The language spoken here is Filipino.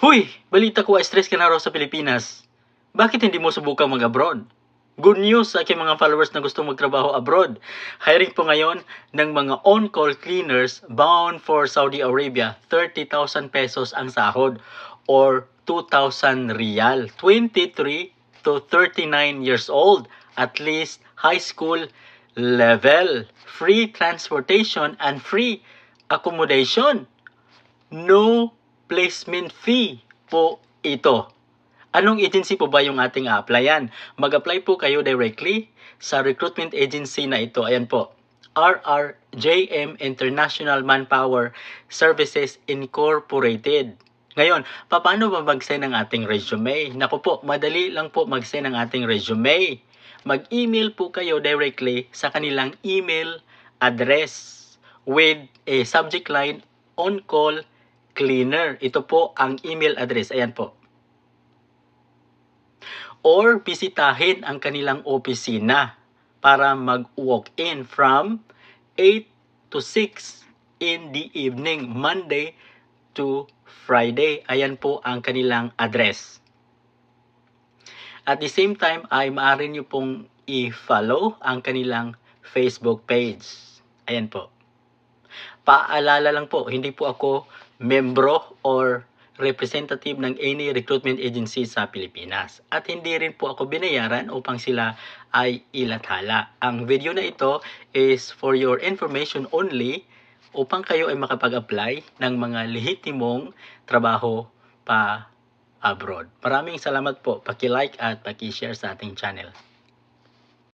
Huy, balita ko stress ka na raw sa Pilipinas. Bakit hindi mo subukang mag-abroad? Good news sa aking mga followers na gusto magtrabaho abroad. Hiring po ngayon ng mga on-call cleaners bound for Saudi Arabia. 30,000 pesos ang sahod or 2,000 rial. 23 to 39 years old. At least high school level. Free transportation and free accommodation. No placement fee po ito. Anong agency po ba yung ating applyan? Mag-apply po kayo directly sa recruitment agency na ito. Ayan po. RRJM International Manpower Services Incorporated. Ngayon, paano ba mag-send ang ating resume? Naku po, madali lang po mag-send ang ating resume. Mag-email po kayo directly sa kanilang email address with a subject line on call cleaner. Ito po ang email address. Ayan po or bisitahin ang kanilang opisina para mag-walk-in from 8 to 6 in the evening, Monday to Friday. Ayan po ang kanilang address. At the same time, ay maaari nyo pong i-follow ang kanilang Facebook page. Ayan po. Paalala lang po, hindi po ako membro or representative ng any recruitment agency sa Pilipinas. At hindi rin po ako binayaran upang sila ay ilathala. Ang video na ito is for your information only upang kayo ay makapag-apply ng mga lehitimong trabaho pa abroad. Maraming salamat po. Paki-like at paki-share sa ating channel.